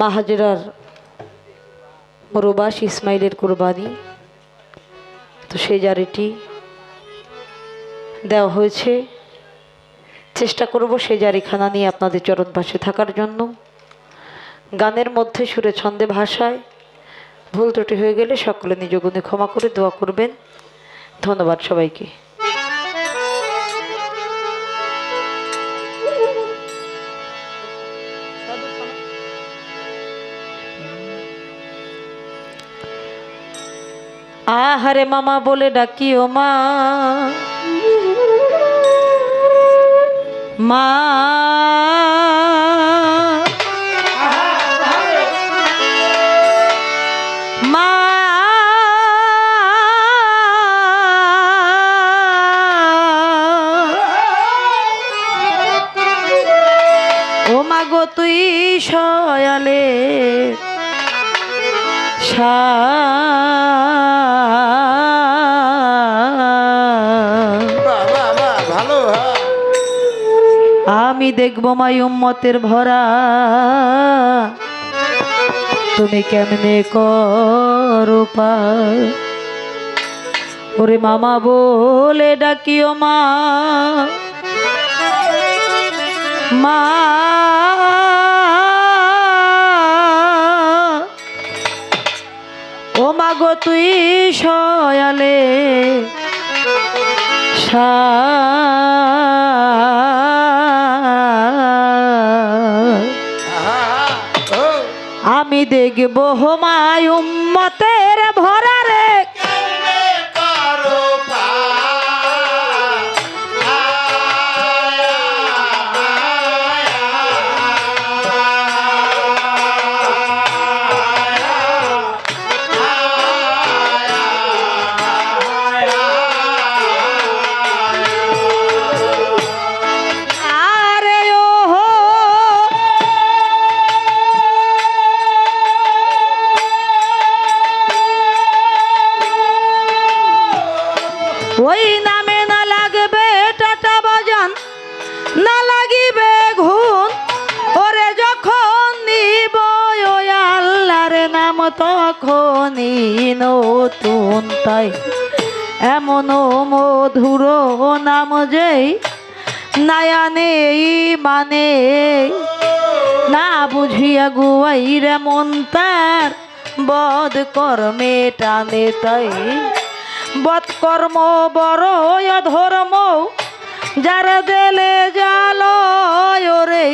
মাহাজেরার মরুবাস ইসমাইলের কোরবানি। তো সেই জারিটি দেওয়া হয়েছে। চেষ্টা করব সেই জারিখানা নিয়ে আপনাদের চরণ পাশে থাকার জন্য। গানের মধ্যে সুরে ছন্দে ভাষায় ভুল ত্রুটি হয়ে গেলে সকলে নিজ গুণে ক্ষমা করে দোয়া করবেন। ধন্যবাদ সবাইকে। আহারে মামা বলে ডাকি ও মা। মা। মা। ও মা গো তুই সয়ালে বাহ, আমি দেখব মাই উম্মতের ভরা। তুমি কেমনে করো? ওরে মামা বলে ডাকিও মা। মা। ও মা গো, তুই সয়ালে সা- আমি দেখব হোমায় উম্মতের তখনই নতুন তাই। এমন মধুর নাম যেই নায়ানে মানে না বুঝিয়া গুয়াই রে মন তার। বদ কর্মে টানে তাই। বদ কর্ম বড় ধর্ম যার দেলে জাল রে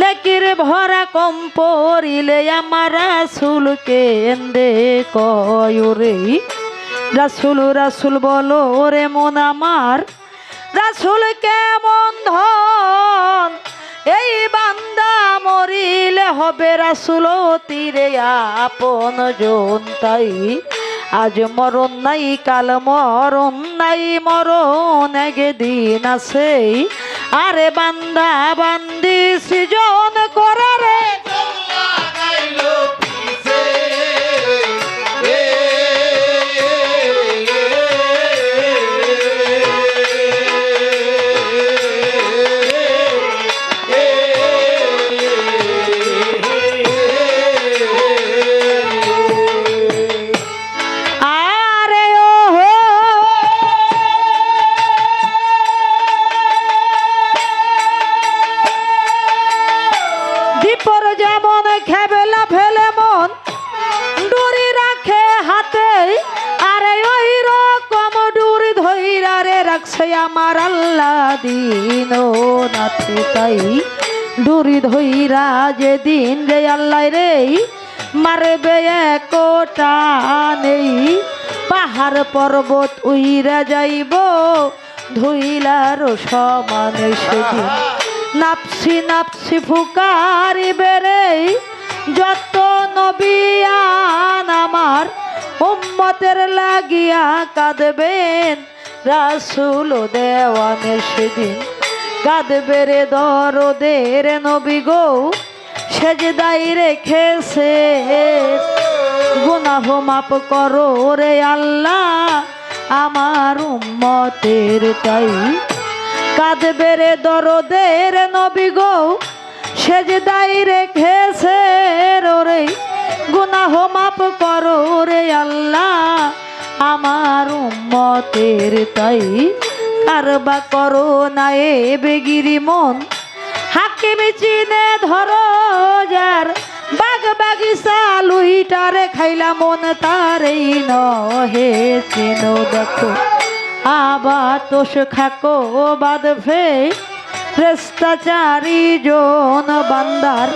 নেকির ভরা কম পড়িলে আমার রাসুলকে এন্দে কয় রে? রাসুল রাসুল বলো রে মন আমার, রাসুল কেমন ধন? এই বান্দা মরিলে হবে রাসুল তীরে আপন জন তাই। আজ মরণ নাই, কাল মরণ নাই, মরণ একদিন আছে আরে বান্দা বান্দি সৃজন করারে দিন নাথে তাই ডুরি ধইরা যেদিন রে আল্লাহ রে মারবে একটা নেই। পাহাড় পর্বত উইরা যাইব, ধুইলার সমানে সেদিন। নাপসি নাপসি ফুকারি বেড়ে যত নবিয়ান আমার, উম্মতের লাগিয়া কাঁদবেন। রাসুল দেওয়ানে সেদিন কাঁদবে রে দরদের নবী গো। সেজদাই রেখেছে। গুনাহ মাপ করো রে আল্লাহ, আমার উম্মতের তাই। কাঁদবে রে দরদের নবী গো। সে যে দায় রেখেছে রে। গুনাহ মাপ করো রে আল্লাহ আমার উম্মতের তাই কারবা করো না এ বেগিরি মন। হাকিমি চিনে ধরো যার বাগ বাগিচা লুইটারে খাইলা মন তারেই নহে চিনো দেখো। আবার তোষ খাকো বাদ ফে চারি জন বান্দার।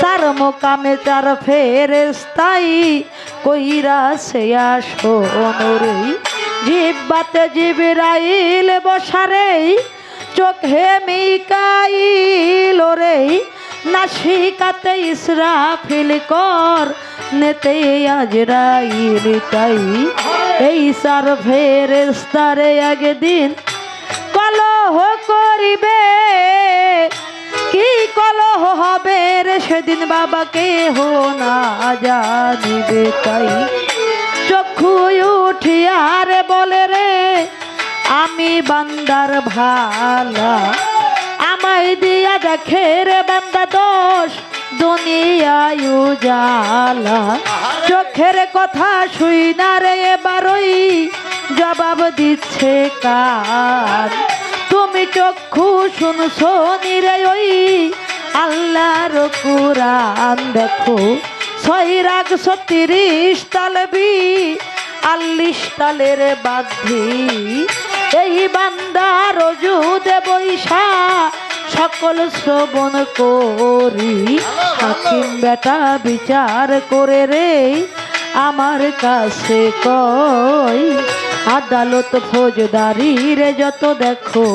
চার মোকামে চার ফেরেস্তাই কইরা সে আসো নরে জিব্বাতে জিবরাইল বসারে, চোখে মিকাইল রে নাসিকাতে ইসরাফিল কর, নেতে আজরাইল তাই। এই সার ফেরেস্তারে একদিন কলহ করিবে সেদিন বাবাকে হো না জানিবে তাই। চক্ষু উঠিয়ারে বলে রে, আমি বান্দার ভালা। আমায় দিয়া দেখে রে বান্দা দোষ, দুনিয়ায় জালা চোখের কথা শুই না রে এবারই, জবাব দিচ্ছে কান তুমি চক্ষু শুনছো নিরে ওই আল্লাহর কুরান দেখো। ছয় রাগ ছত্রিশ তালবি আল্লিশ তালের বাদ্ধি এই বান্দার রজুদে বৈশা, সকল শ্রবণ করি। হাকিম বেটা বিচার করে রে, আমার কাছে কয় আদালত ফৌজদারি রে যত দেখো,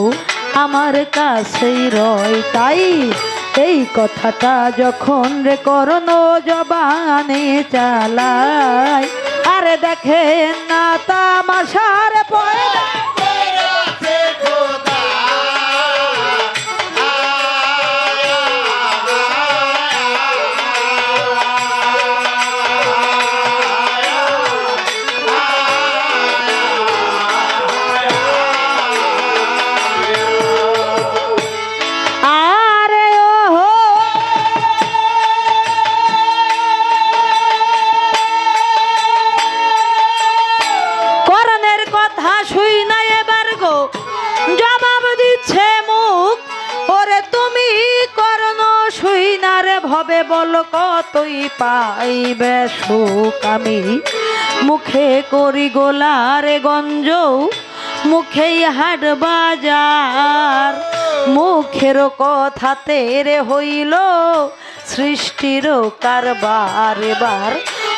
আমার কাছেই রয় তাই। এই কথাটা যখন রে করণ জবানে চালায় আরে দেখেন না তামাশার পয়দা। ভবে বল কতই পাইবে সুখ আমি? মুখে করি গোলারে গঞ্জ মুখেই হাট বাজার। মুখের কথাতে রে হইল সৃষ্টির কারবার এবার।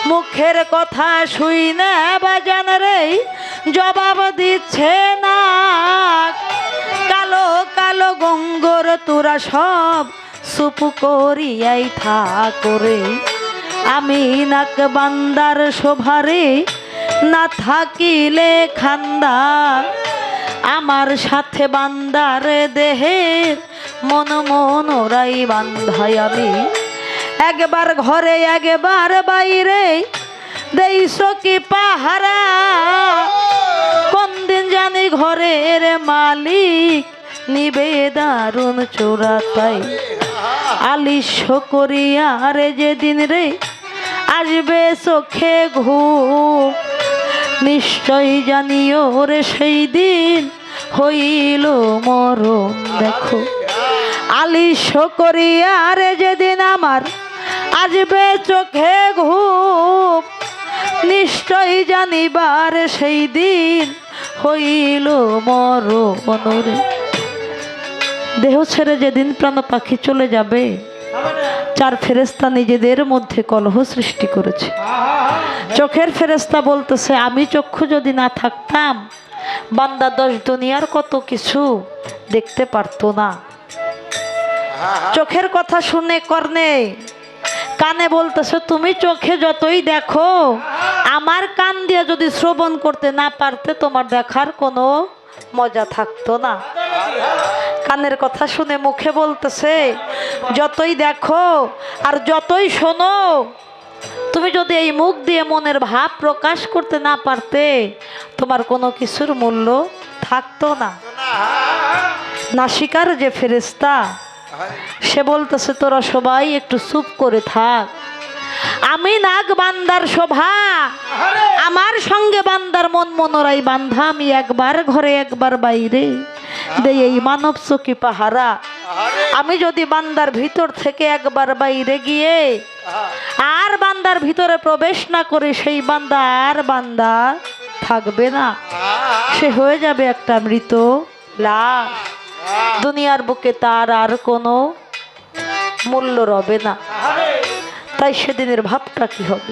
মুখের কথা শুই না বাজান রে, জবাব দিচ্ছে না। কালো কালো গঙ্গর তোরা সব সুপ করিয়াই থাকরে আমি নাক বান্দার শোভারে না থাকিলে খান্দা আমার সাথে বান্দার দেহের মন মনোরাই বান্ধাই আমি। একবার ঘরে, একবার বাইরে দেইস কি পাহারা? কোন দিন জানি ঘরের মালিক নিবে দারুণ চোরা তাই আলিশ করিয়া রে যেদিন রে আসবে চোখে ঘুম। নিশ্চয় জানিও রে সেই দিন হইল মরণ, দেখো। আলিশ করিয়া রে যেদিন আমার আসবে চোখে ঘুম। নিশ্চয় জানিবার সেই দিন হইল মরণ রে। দেহ ছেড়ে যেদিন প্রাণ পাখি চলে যাবে, চার ফেরেস্তা নিজেদের মধ্যে কলহ সৃষ্টি করেছে। চোখের ফেরেস্তা বলতেছে, আমি চক্ষু যদি না থাকতাম, বান্দা দশ দুনিয়ার কত কিছু দেখতে পারতো না। চোখের কথা শুনে কর্নে কানে বলতেছে, তুমি চোখে যতই দেখো, আমার কান দিয়ে যদি শ্রবণ করতে না পারতে, তোমার দেখার কোনো মজা থাকতো না। কানের কথা শুনে মুখে বলতেছে, যতই দেখো আর যতই শোনো, তুমি যদি এই মুখ দিয়ে মনের ভাব প্রকাশ করতে না পারতে, তোমার কোনো কিছুর মূল্য থাকতো না। নাসিকার যে ফেরেস্তা সে বলতেছে, তোরা সবাই একটু চুপ করে থাক। আমি নাগ বান্দার শোভা। আমার সঙ্গে বান্দার মন মনোরাই বান্ধা আমি একবার ঘরে একবার বাইরে। দে এই মানব চকি পাহারা। আমি যদি বান্দার ভিতর থেকে একবার বাইরে গিয়ে আর বান্দার ভিতরে প্রবেশ না করে সেই বান্দা আর বান্দা থাকবে না। সে হয়ে যাবে একটা মৃত লাশ। দুনিয়ার বুকে তার আর কোনো মূল্য রবে না। তাই সেদিনের ভাবটা কি হবে?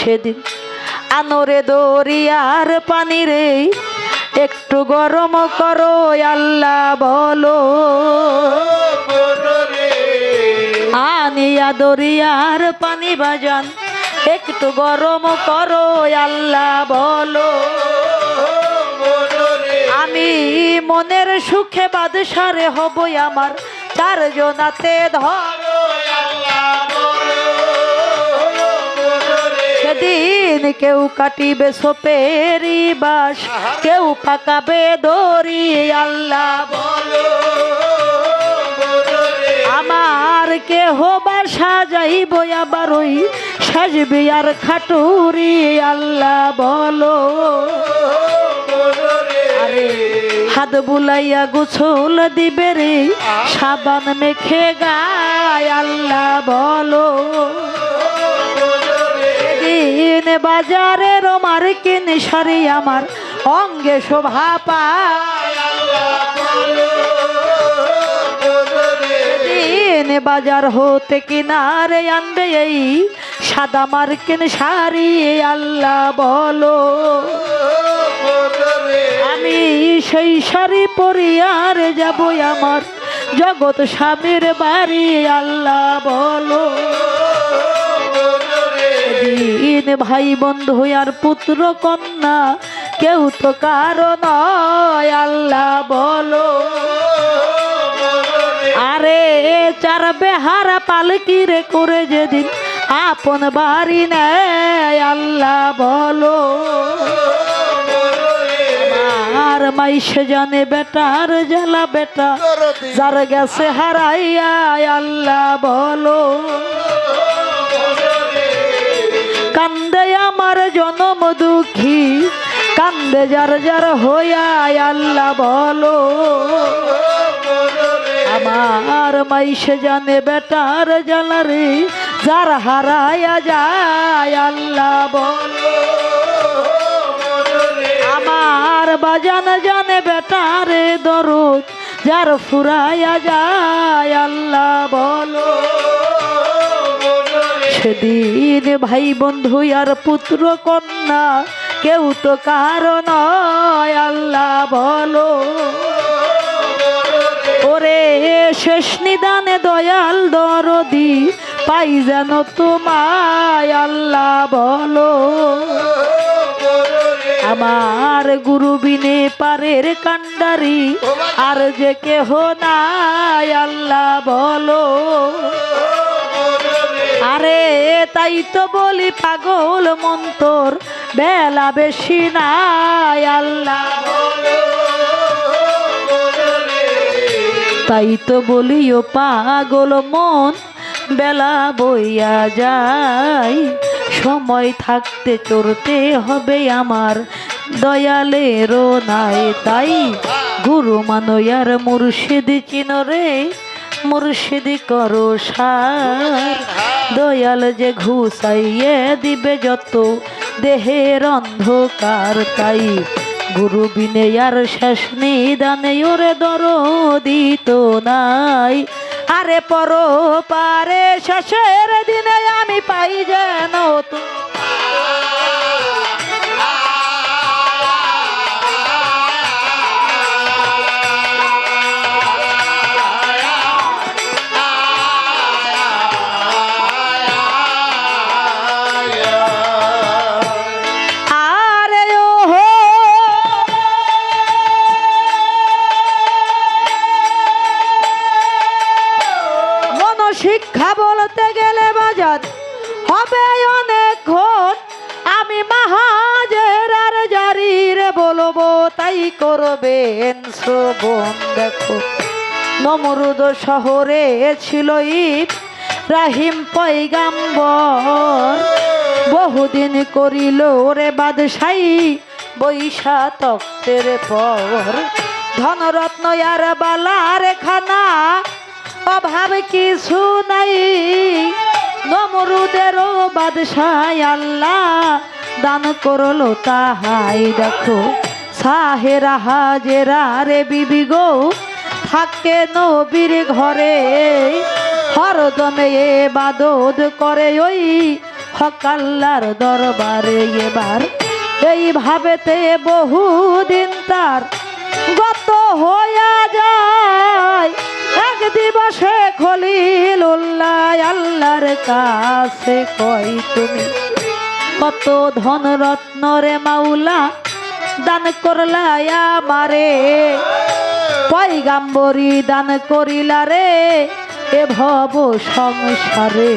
সেদিন আনরে দরিয়ার পানি রে একটু গরম করো, আল্লাহ বলো। আনিয়া দরিয়ার পানি বাজান, একটু গরম করো, আল্লাহ বলো। আমি মনের সুখে বাদশারে হবই আমার, চারজনাতে ধর সেদিন কেউ কাটিবে সোপেরি বাস কেউ পাকাবে দড়ি। আল্লাহ বলো আমার কেহ বাসা যাইব আবার ওই সাজবি আর খাটুরি। আল্লাহ বলো হাত বুলাইয়া গোছল দিবে রে সাবান মেখে গায়। আল্লাহ বলো দিন বাজারে রোমার কিনে সারি আমার অঙ্গে শোভা পায়। বাজার হতে কিনারে আনবে এই সাদা মার্কিন শাড়ি, আল্লাহ বলো। আমি সেই শাড়ি পরিয়ার যাব আমার জগৎ স্বামীর বাড়ি, আল্লাহ বলো। দিন ভাই বন্ধু, আর পুত্র কন্যা, কেউ তো কারও নয়, আল্লাহ বলো। আরে, চার বেহারা পালকিরে করে যেদিন আপন বাড়ি নেয়, আল্লাহ বলো। আর মাইসে জানে বেটার জ্বালা বেটা, যার গেছে হারাইয়া আল্লাহ বলো। কান্দে আমার জনম দুঃখী, কান্দে যার যার হইয়া আল্লাহ বলো। আমার মাইসে জানে বেটার জ্বালারে যার হারাইয়া যায় আল্লাহ বলো। আমার বাজান জানে বেটারে দরদ, যার ফুরাইয়া যায় আল্লাহ বলো। সেদিন ভাই বন্ধু আর পুত্র কন্যা, কেউ তো কারণ আল্লাহ বলো। ওরে শেষ নিদানে দয়াল দরদি, পাই যেন তোমায়, আল্লাহ বলো। আমার গুরু বিনে পারের কান্ডারি আর যে কেহ নাই, আল্লাহ বলো। তাই তো বলি পাগল মন্তর বেলা বেশি নাই, আল্লাহ তাই তো বলিও পাগল মন, বেলা বইয়া যায়, সময় থাকতে চড়তে হবে আমার দয়ালেরও নাই তাই, গুরু মানয়ার মুর্শিদ চিনরে, মুর্শিদি করো সার। দয়াল যে ঘুষাইয়ে দিবে যত, দেহের অন্ধকার তাই। গুরু বিনে আর শেষ নিদানে ওরে দর দিত নাই। আরে পর পারে শেষের দিনে আমি পাই যেন তো নমরুদ শহরে ছিল ঈদ। রাহিম পৈগাম্বর বহুদিন করিল রে বাদশাই বৈশা তক্তের পর। ধনরত্ন আর বালার খানা, অভাব কিছু নাই। নমরুদেরও বাদশাহ আল্লাহ দান করল তাহাই। দেখো সাহেরা হাজেরা রে বিবি গো থাকে নবীর ঘরে। হরদমে এ বাদত করে ওই হকাল্লার দরবারে। এবার এইভাবেতে বহুদিন তার গত হইয়া যায়। এক দিবসে খলিল উল্লাহ আল্লাহর কাছে কই তুমি কত ধন রত্ন রে মাওলা, দান করলা আমারে। পয়গাম্বরী দান করিলা রে এ ভব সংসারে।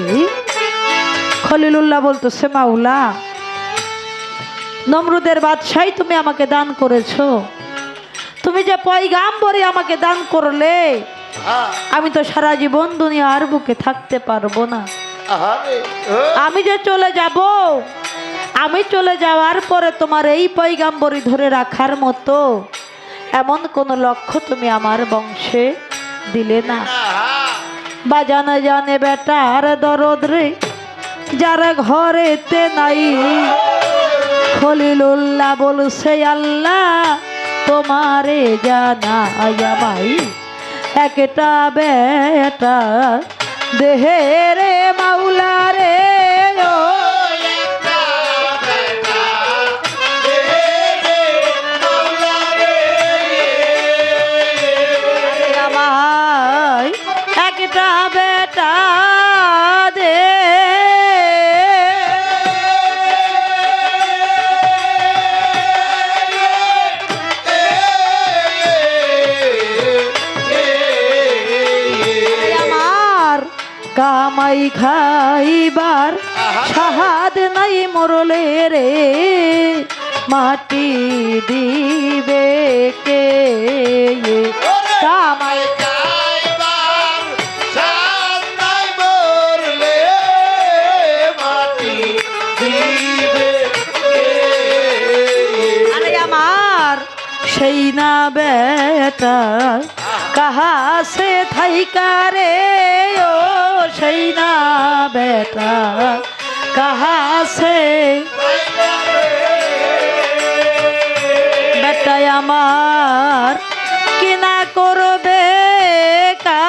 খলিলুল্লাহ বলতেছে মাওলা নমরুদের বাদশাই তুমি আমাকে দান করেছ। তুমি যে পয়গাম্বরী আমাকে দান করলে হ্যাঁ আমি তো সারা জীবন দুনিয়ার বুকে থাকতে পারব না। আমি যে চলে যাব আমি চলে যাওয়ার পরে তোমার এই পৈগাম্বরী ধরে রাখার মতো এমন কোনো লক্ষ্য তুমি আমার বংশে দিলে না। আহা, বাজানো জানে বেটার দরদ রে যারা ঘরেতে নাই। খলিলুল্লাহ বলছে আল্লাহ তোমারে জানা আমাই একটা বেটা দেহে রে মাওলা রে ও খাইবার সাহাদ নাই মরলে রে। মাটি দিবে কে কামাই সেই না বেটা কাহা সে থাইকা রে। ও সেই না বেটা কাহা সে বেটাই আমার কিনা করবে কা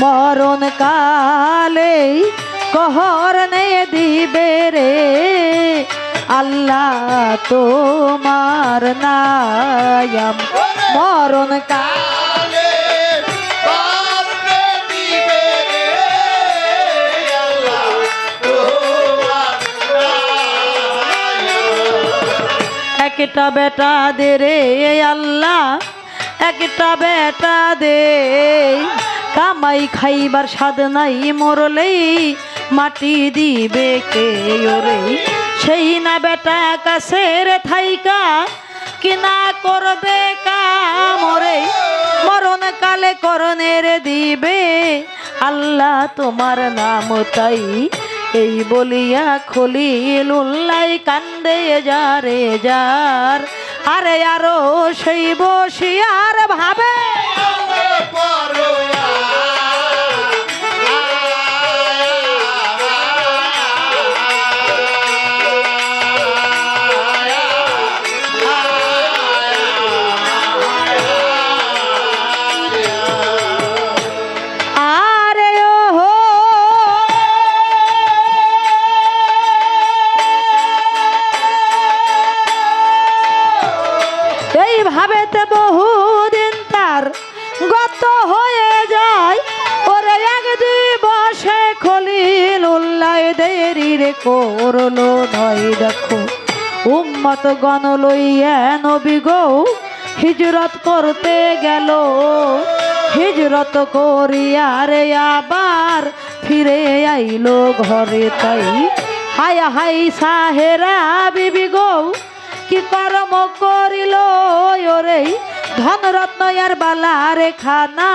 মরণ কালে কহর আল্লাহ তোমার নায়াম। মরণ কালে একটা বেটা দে রে আল্লাহ, একটা বেটা দে। কামাই খাইবার স্বাদ নাই, মরলেই মাটি দিবে কে ওরে? সেই না বেটা কাছের থাইকা কিনা করবে কামরে? মরণ কালে করণের দিবে। আল্লাহ তোমার নাম তাই এই বলিয়া খলিল উল্লাই কান্দে যারে যার। আরে আরও সেই বসিয়ার ভাবে। গণ লইয়া নবী গো, হিজরত করতে গেল। হিজরত করিয়া রে আবার ফিরে আইলো ঘরে তাই। হাই হাই সাহেরা বিবি গৌ, কি কর্ম করিল ওরে? ধনরত্ন আর বালা রে খানা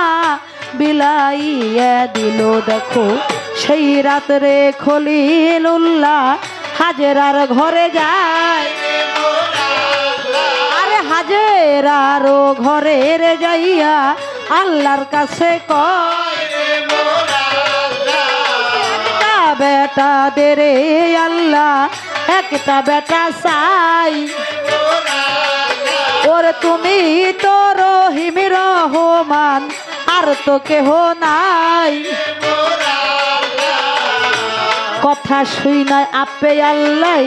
বিলাইয়া দিল। দেখো, সেই রাত্রে খলিল উল্লাহ হাজেরার ঘরে যায়। আরে হাজেরারও ঘরে রে যাইয়া আল্লাহর কাছে কয়, একটা বেটা দে রে আল্লাহ, একটা বেটা চাই। ওরে তুমি তো রহিম রহমান, আর তো কেহ নাই। কথা শুই নাই আপে আল্লাহ,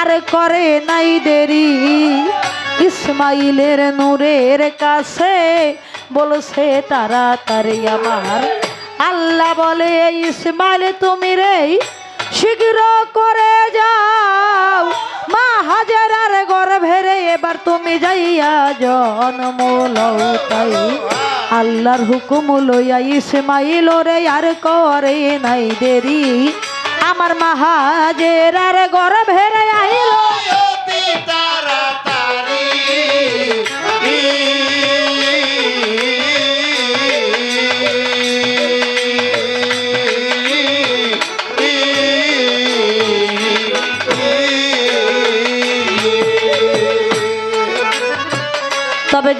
আর করে নাই দেরি। ইসমাইলের নূরের কাছে বলছে তাড়াতাড়ি আমার। আল্লাহ বলে, ইসমাইল, তুমি রে, শীঘ্র করে যাও। মা হাজারার গর্ভে রে, এবার তুমি যাইয়া জন্ম তাই আল্লাহর হুকুম লইয়া ইসমাইল রে, আর করে নাই দেরি। আমার মাহাজের আর গর্ভে রে আইল।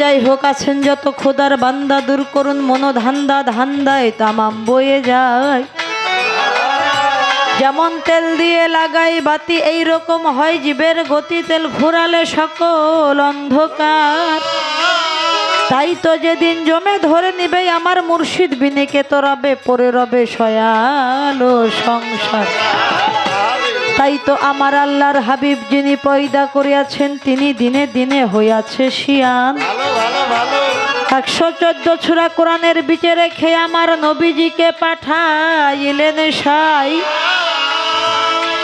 যাই হোক আছেন যত খোদার বান্দা, দূর করুন মনো ধান্দা ধান্দায় তামাম বয়ে যায়। যেমন তেল দিয়ে লাগাই বাতি এই রকম হয় জীবের গতি, তেল ঘোরালে সকল অন্ধকার। তাই তো যেদিন জমে ধরে নিবে আমার মুর্শিদ, বিনিকে তো রবে, পরে রবে সয়ালো সংসার। তাই তো আমার আল্লাহর হাবিব যিনি পয়দা করিয়াছেন তিনি দিনে দিনে হইয়াছে শিয়ান। একশো চোদ্দ ছুরা কোরআনের বিচে রেখে আমার নবীজিকে পাঠাইলেন সাই।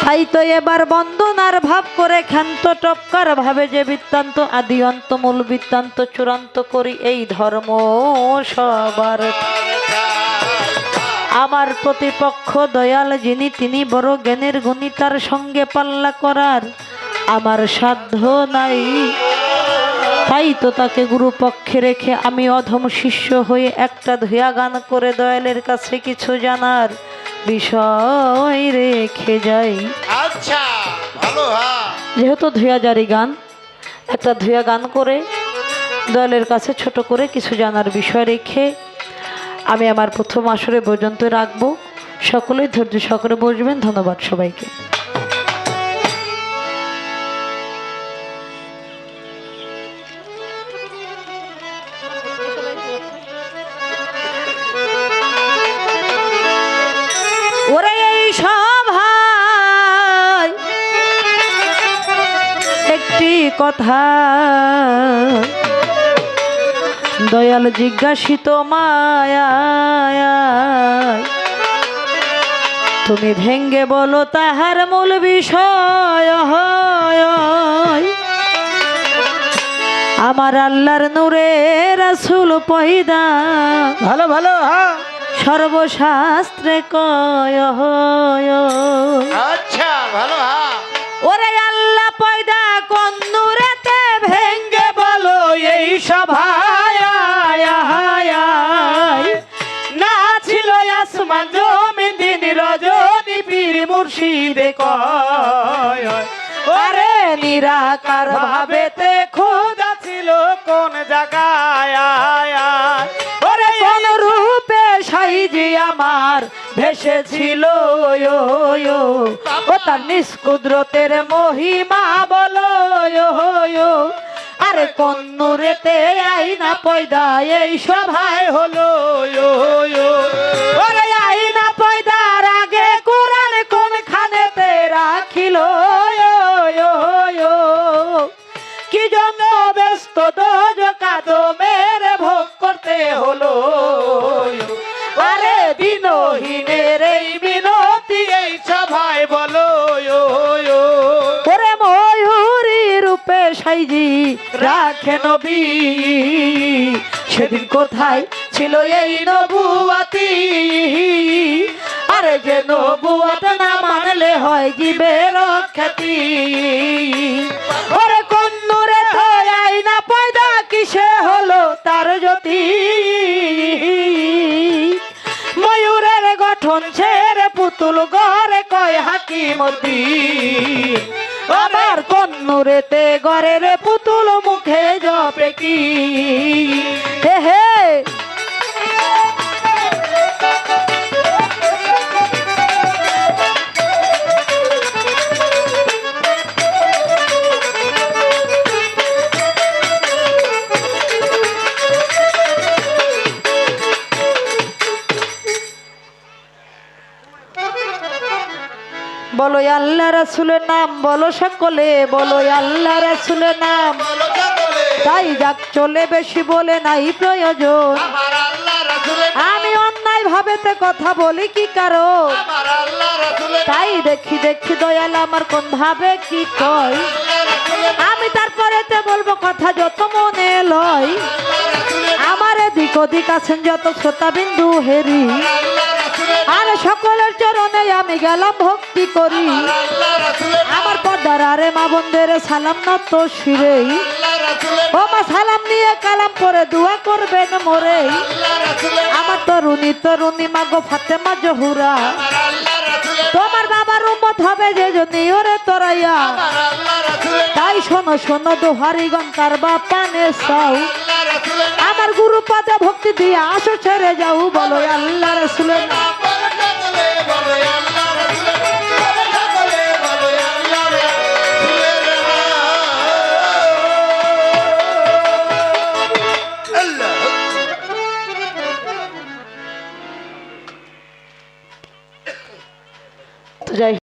তাই তো এবার বন্দনার ভাব করে ক্ষান্ত টপকার ভাবে যে বৃত্তান্ত আদি অন্ত মূল বৃত্তান্ত চূড়ান্ত করি এই ধর্ম সবার। আমার প্রতিপক্ষ দয়াল যিনি তিনি বড় জ্ঞানের গুণী তার সঙ্গে পাল্লা করার আমার সাধ্য নাই। তাই তো তাকে গুরুপক্ষে রেখে আমি অধম শিষ্য হয়ে একটা ধুয়া গান করে দয়ালের কাছে কিছু জানার বিষয় রেখে যাই। আচ্ছা ভালো যেহেতু ধুয়াজারি গান একটা ধুয়া গান করে দয়ালের কাছে ছোট করে কিছু জানার বিষয় রেখে আমি আমার প্রথম আসরে পর্যন্ত রাখব। সকলেই ধৈর্য সকলে বসবেন। ধন্যবাদ সবাইকে। কথা দয়াল জিজ্ঞাসিত মায়া তুমি ভেঙ্গে বলো তাহার মূল বিষয় আমার আল্লাহর নূরে রাসুল পয়দা ভালো ভালো হ্যাঁ সর্বশাস্ত্রে কয় আচ্ছা ভালো হ্যাঁ মুর্শিদে কয়, আরে নিরাকার ভাবেতে খোদা ছিল কোন জায়গায় রূপে সাইজি আমার ভেসেছিল ও তার নিষ্কুদ্রতের মহিমা বলো আরে কোন নূরেতে আইনা পয়দা এই সভায় হলো ওরে আইনা রাখে নবী। সেদিন কোথায় ছিল এই নবুয়াতি? আরে যে নবুয়াত না মানলে হয় জীবের খ্যাতি। ওরে কোন নূরে থাই না পয়দা কিসে হলো তার জ্যোতি? ময়ূরের গঠন ছেড়ে পুতুল গড়ে কয় হাকিমতি আবার কন্নুরেতে নূরেতে গড়ের পুতুল মুখে জপে কি? হে হে বলো আল্লাহ রাসুলের নাম বলো সকলে বলো আল্লাহ রাসুলের নাম। তাই যাক চলে বেশি বলে নাই প্রয়োজন। আমি অন্যায় ভাবেতে কথা বলি কি কারও তাই দেখি দেখি দয়াল আমার কোন ভাবে কি কয়। আমি তারপরেতে বলব কথা যত মনে লয়। এদিক ওদিক আছেন যত শ্রোতা বিন্দু হেরি। আর সকলের চরণে আমি গেলাম ভক্তি করি। আমার পর্দার আরে মা বোনদের সালাম শিরেই আল্লাহ রাসূলের ও মা, সালাম নিয়ে কালাম পরে দোয়া করবেন মোরে আমার তরুণী তরুণী মা গো ফাতেমা জহুরা। তোমার বাবার উম্মত হবে যে যদি ওরে তোরাইয়া। তাই শোনো শোনো দোহারিগণ তার বাপানে সাউ আমার গুরু পাতা ভক্তি দিয়ে আসো ছেড়ে যাও বলো আল্লাহ রসুলের today.